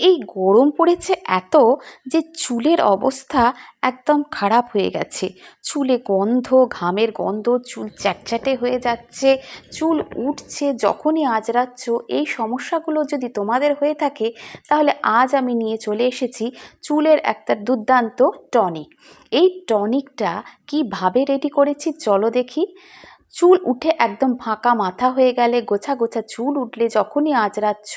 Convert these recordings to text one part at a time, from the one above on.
এই গরম পড়েছে এত যে চুলের অবস্থা একদম খারাপ হয়ে গেছে। চুলে গন্ধ, ঘামের গন্ধ, চুল চ্যাটচ্যাটে হয়ে যাচ্ছে, চুল উঠছে যখনই আঁচড়াচ্ছ, এই সমস্যাগুলো যদি তোমাদের হয়ে থাকে, তাহলে আজ আমি নিয়ে চলে এসেছি চুলের একটা দুর্দান্ত টনিক। এই টনিকটা কীভাবে রেডি করেছি চলো দেখি। চুল উঠে একদম ফাঁকা মাথা হয়ে গেলে গোছা গোছা চুল উঠলে যখনই আঁচড়াচ্ছ,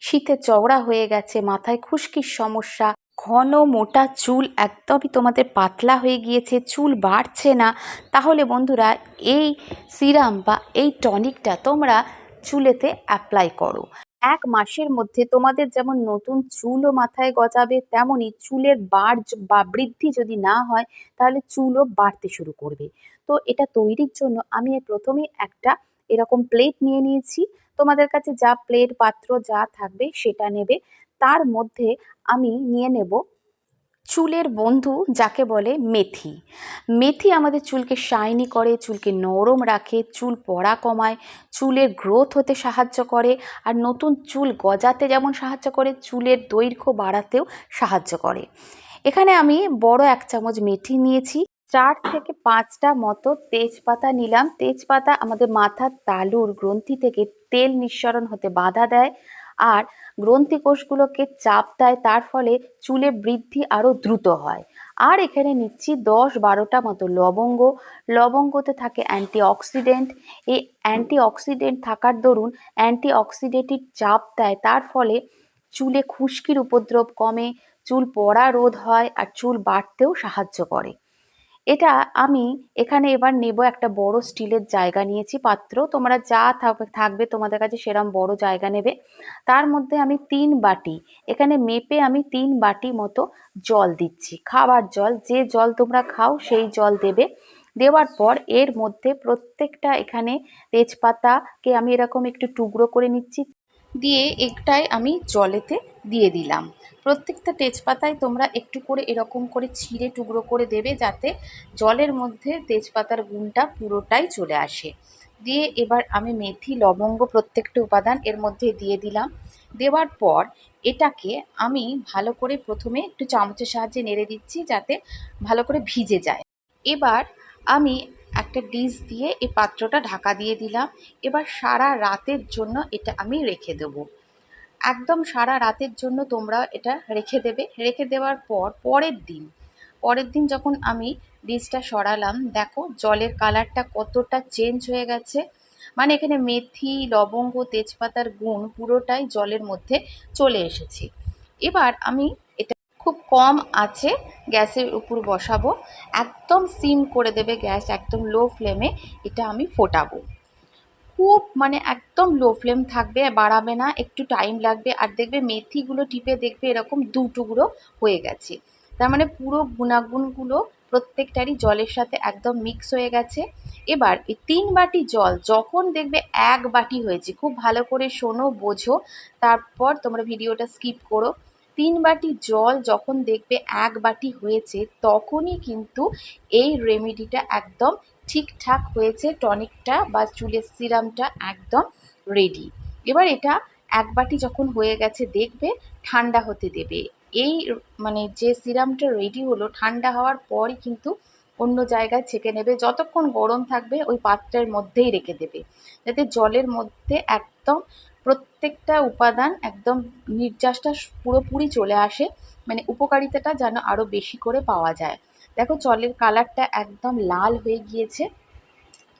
শীতে চওড়া হয়ে গেছে, মাথায় খুশকির সমস্যা, ঘন মোটা চুল একদমই তোমাদের পাতলা হয়ে গিয়েছে, চুল বাড়ছে না। তাহলে বন্ধুরা, এই সিরাম বা এই টনিকটা তোমরা চুলেতে অ্যাপ্লাই করো। এক মাসের মধ্যে তোমাদের যেমন নতুন চুলও মাথায় গজাবে তেমনই চুলের বাড় বা বৃদ্ধি যদি না হয়, তাহলে চুলও বাড়তে শুরু করবে। তো এটা তৈরির জন্য আমি প্রথমে একটা এরকম প্লেট নিয়ে নিয়েছি। তোমাদের কাছে যা প্লেট পাত্র যা থাকবে সেটা নেবে। তার মধ্যে আমি নিয়ে নেব চুলের বন্ধু যাকে বলে মেথি। মেথি আমাদের চুলকে শাইনি করে, চুলকে নরম রাখে, চুল পড়া কমায়, চুলের গ্রোথ হতে সাহায্য করে, আর নতুন চুল গজাতে যেমন সাহায্য করে, চুলের দৈর্ঘ্য বাড়াতেও সাহায্য করে। এখানে আমি বড় এক চামচ মেথি নিয়েছি। চার থেকে পাঁচটা মতো তেজপাতা নিলাম। তেজপাতা আমাদের মাথার তালুর গ্রন্থি থেকে তেল নিঃসরণ হতে বাধা দেয়। আর গ্রন্থি কোষগুলোকে চাপ দেয়, তার ফলে চুলে বৃদ্ধি আরও দ্রুত হয়। আর এখানে নিচ্ছি দশ বারোটা মতো লবঙ্গ। লবঙ্গতে থাকে অ্যান্টিঅক্সিডেন্ট। এই অ্যান্টিঅক্সিডেন্ট থাকার দরুন অ্যান্টিঅক্সিডেন্টের চাপ দেয়, তার ফলে চুলে খুশকির উপদ্রব কমে, চুল পড়া রোধ হয় আর চুল বাড়তেও সাহায্য করে। এটা আমি এখানে এবার নেব একটা বড় স্টিলের জায়গা নিয়েছি। পাত্র, তোমরা যা থাকবে তোমাদের কাছে সেরম বড় জায়গা নেবে। তার মধ্যে আমি তিন বাটি, এখানে মেপে আমি তিন বাটি মতো জল দিচ্ছি। খাবার জল, যে জল তোমরা খাও সেই জল দেবে। দেওয়ার পর এর মধ্যে প্রত্যেকটা এখানে তেজপাতাকে আমি এরকম একটু টুকরো করে নিচ্ছি। দিয়ে একটাই আমি জলেতে দিয়ে দিলাম। প্রত্যেকটা তেজপাতায় তোমরা একটু করে এরকম করে ছিঁড়ে টুকরো করে দেবে যাতে জলের মধ্যে তেজপাতার গুণটা পুরোটাই চলে আসে। দিয়ে এবার আমি মেথি, লবঙ্গ প্রত্যেকটা উপাদান এর মধ্যে দিয়ে দিলাম। দেওয়ার পর এটাকে আমি ভালো করে প্রথমে একটু চামচের সাহায্যে নেড়ে দিচ্ছি যাতে ভালো করে ভিজে যায়। এবার আমি একটা ডিশ দিয়ে এই পাত্রটা ঢাকা দিয়ে দিলাম। এবার সারা রাতের জন্য এটা আমি রেখে দেবো। একদম সারা রাতের জন্য তোমরা এটা রেখে দেবে। রেখে দেওয়ার পর পরের দিন পরের দিন যখন আমি ডিশটা সরালাম, দেখো জলের কালারটা কতটা চেঞ্জ হয়ে গেছে। মানে এখানে মেথি, লবঙ্গ, তেজপাতার গুণ পুরোটাই জলের মধ্যে চলে এসেছে। এবার আমি এটা খুব কম আছে, গ্যাসের উপর বসাবো। একদম সিম করে দেবে গ্যাস একদম লো ফ্লেমে এটা আমি ফোটাবো। খুব মানে একদম লো ফ্লেম থাকবে, বাড়াবে না, একটু টাইম লাগবে। আর দেখবে মেথিগুলো টিপে দেখবে এরকম দু টুকরো হয়ে গেছে। তার মানে পুরো গুণাগুণগুলো প্রত্যেকটারই জলের সাথে একদম মিক্স হয়ে গেছে। এবার এই তিন বাটি জল যখন দেখবে এক বাটি হয়েছে, খুব ভালো করে শোনো, বোঝো। তারপর তোমরা ভিডিওটা স্কিপ করো। তিন বাটি জল যখন দেখবে এক বাটি হয়েছে, তখনই কিন্তু এই রেমেডিটা একদম ঠিকঠাক হয়েছে টনিকটা বা চুলের সিরামটা একদম রেডি এবার এটা এক বাটি যখন হয়ে গেছে, দেখবে ঠান্ডা হতে দেবে। এই মানে যে সিরামটা রেডি হলো, ঠান্ডা হওয়ার পরই কিন্তু অন্য জায়গায় ছেঁকে নেবে। যতক্ষণ গরম থাকবে, ওই পাত্রের মধ্যেই রেখে দেবে। যাতে জলের মধ্যে একদম প্রত্যেকটা উপাদান একদম নির্যাসটা পুরোপুরি চলে আসে মানে উপকারিতাটা যেন আরও বেশি করে পাওয়া যায়। দেখো চলের কালারটা একদম লাল হয়ে গিয়েছে।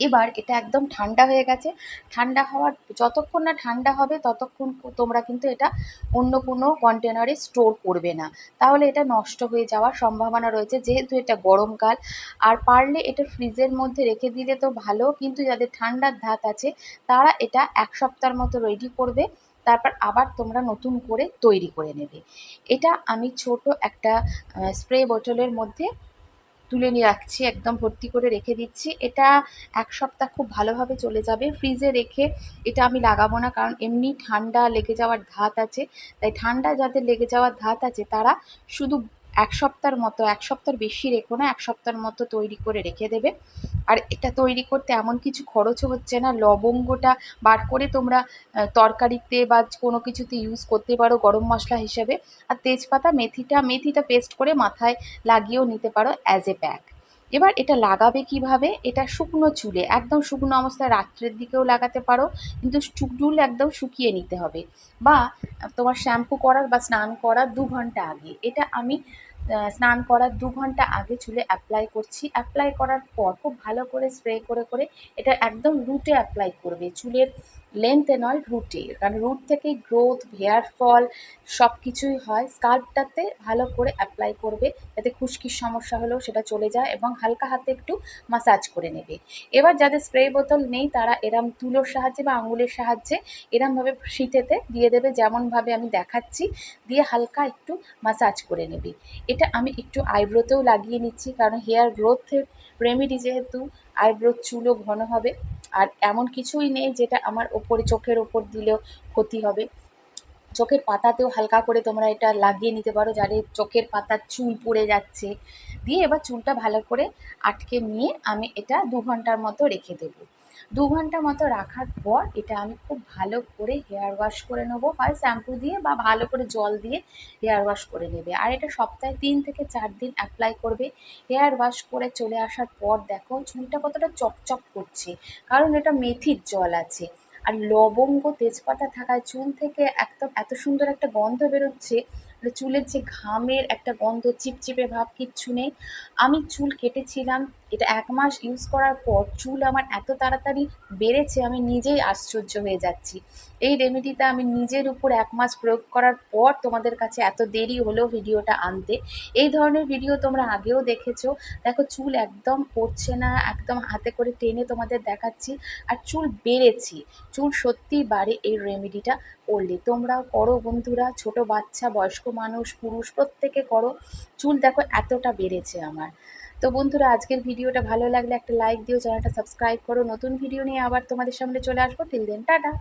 এবার এটা একদম ঠান্ডা হয়ে গেছে। ঠান্ডা হওয়ার, যতক্ষণ না ঠান্ডা হবে, ততক্ষণ তোমরা কিন্তু এটা অন্য কোনো কন্টেনারে স্টোর করবে না। তাহলে এটা নষ্ট হয়ে যাওয়ার সম্ভাবনা রয়েছে। যেহেতু এটা গরমকাল, আর পারলে এটা ফ্রিজের মধ্যে রেখে দিলে তো ভালো, কিন্তু যাদের ঠান্ডার ধাত আছে, তারা এটা এক সপ্তাহের মতো রেডি করবে, তারপর আবার তোমরা নতুন করে তৈরি করে নেবে। এটা আমি ছোট একটা স্প্রে বোতলের মধ্যে তুলে নিয়ে রাখছি, একদম ভর্তি করে রেখে দিচ্ছি। এটা এক সপ্তাহ খুব ভালোভাবে চলে যাবে। ফ্রিজে রেখে এটা আমি লাগাবো না, কারণ এমনি ঠান্ডা লেগে যাওয়ার ধাত আছে। তাই ঠান্ডা যাদের লেগে যাওয়ার ধাত আছে, তারা শুধু এক সপ্তাহের মতো, এক সপ্তাহের বেশি রেখো না, এক সপ্তাহের মতো তৈরি করে রেখে দেবে। আর এটা তৈরি করতে এমন কিছু খরচও হচ্ছে না, লবঙ্গটা বার করে তোমরা তরকারিতে বা কোনো কিছুতে ইউজ করতে পারো গরম মশলা হিসেবে। আর তেজপাতা, মেথিটা মেথিটা পেস্ট করে মাথায় লাগিয়েও নিতে পারো অ্যাজ এ প্যাক এবার এটা লাগাবে কীভাবে? এটা শুকনো চুলে, একদম শুকনো অবস্থায় রাত্রের দিকেও লাগাতে পারো, কিন্তু চুল একদম শুকিয়ে নিতে হবে। বা তোমার শ্যাম্পু করার বা স্নান করার দু ঘণ্টা আগে, এটা আমি স্নান করার দু ঘণ্টা আগে চুলে অ্যাপ্লাই করছি। অ্যাপ্লাই করার পর খুব ভালো করে স্প্রে করে করে এটা একদম রুটে অ্যাপ্লাই করবে। চুলের লেন্থে নয় রুটে কারণ রুট থেকেই গ্রোথ হেয়ার ফল সব কিছুই হয়। স্কাল্পটাতে ভালো করে অ্যাপ্লাই করবে। যাতে খুশকির সমস্যা হলেও সেটা চলে যায় এবং হালকা হাতে একটু মাসাজ করে নেবে। এবার যাদের স্প্রে বোতল নেই, তারা এরম তুলোর সাহায্যে বা আঙুলের সাহায্যে এরমভাবে শীতেতে দিয়ে দেবে। যেমনভাবে আমি দেখাচ্ছি, দিয়ে হালকা একটু মাসাজ করে নেবে। এটা আমি একটু আইব্রোতেও লাগিয়ে নিচ্ছি, কারণ হেয়ার গ্রোথের রেমেডি যেহেতু আইব্রোর চুলও ঘন হবে। আর এমন কিছুই নেই যেটা আমার ওপরে চোখের ওপর দিলেও ক্ষতি হবে। চোখের পাতাতেও হালকা করে তোমরা এটা লাগিয়ে নিতে পারো যাদের চোখের পাতার চুল পড়ে যাচ্ছে। দিয়ে এবার চুলটা ভালো করে আটকে নিয়ে আমি এটা দু ঘণ্টার মতো রেখে দেবো। দু ঘণ্টা মতো রাখার পর এটা আমি খুব ভালো করে হেয়ার ওয়াশ করে নেব। হয় শ্যাম্পু দিয়ে বা ভালো করে জল দিয়ে হেয়ার ওয়াশ করে নেবে। আর এটা সপ্তাহে তিন থেকে চার দিন অ্যাপ্লাই করবে। হেয়ার ওয়াশ করে চলে আসার পর দেখো চুলটা কতটা চকচক করছে। কারণ এটা মেথির জল আছে। আর লবঙ্গ, তেজপাতা থাকায় চুল থেকে একদম এত সুন্দর একটা গন্ধ বেরোচ্ছে মানে চুলের যে ঘামের একটা গন্ধ, চিপচিপে ভাব কিচ্ছু নেই। আমি চুল কেটেছিলাম এটা এক মাস ইউজ করার পর চুল আমার এত তাড়াতাড়ি বেড়েছে, আমি নিজেই আশ্চর্য হয়ে যাচ্ছি। এই রেমেডিটা আমি নিজের উপর এক মাস প্রয়োগ করার পর তোমাদের কাছে এত দেরি হলো ভিডিওটা আনতে। এই ধরনের ভিডিও তোমরা আগেও দেখেছ। দেখো, চুল একদম পড়ছে না, একদম হাতে করে টেনে তোমাদের দেখাচ্ছি। আর চুল বেড়েছে। চুল সত্যিই বাড়ে এই রেমেডিটা করলে। তোমরাও করো বন্ধুরা, ছোট বাচ্চা, বয়স্ক মানুষ, পুরুষ, প্রত্যেকে করো। চুল দেখো এতটা বেড়েছে আমার। তো বন্ধুরা, আজকের ভিডিওটা ভালো লাগলে একটা লাইক দিও, চ্যানেলটা সাবস্ক্রাইব করো। নতুন ভিডিও নিয়ে আবার তোমাদের সামনে চলে আসব। Till then tata.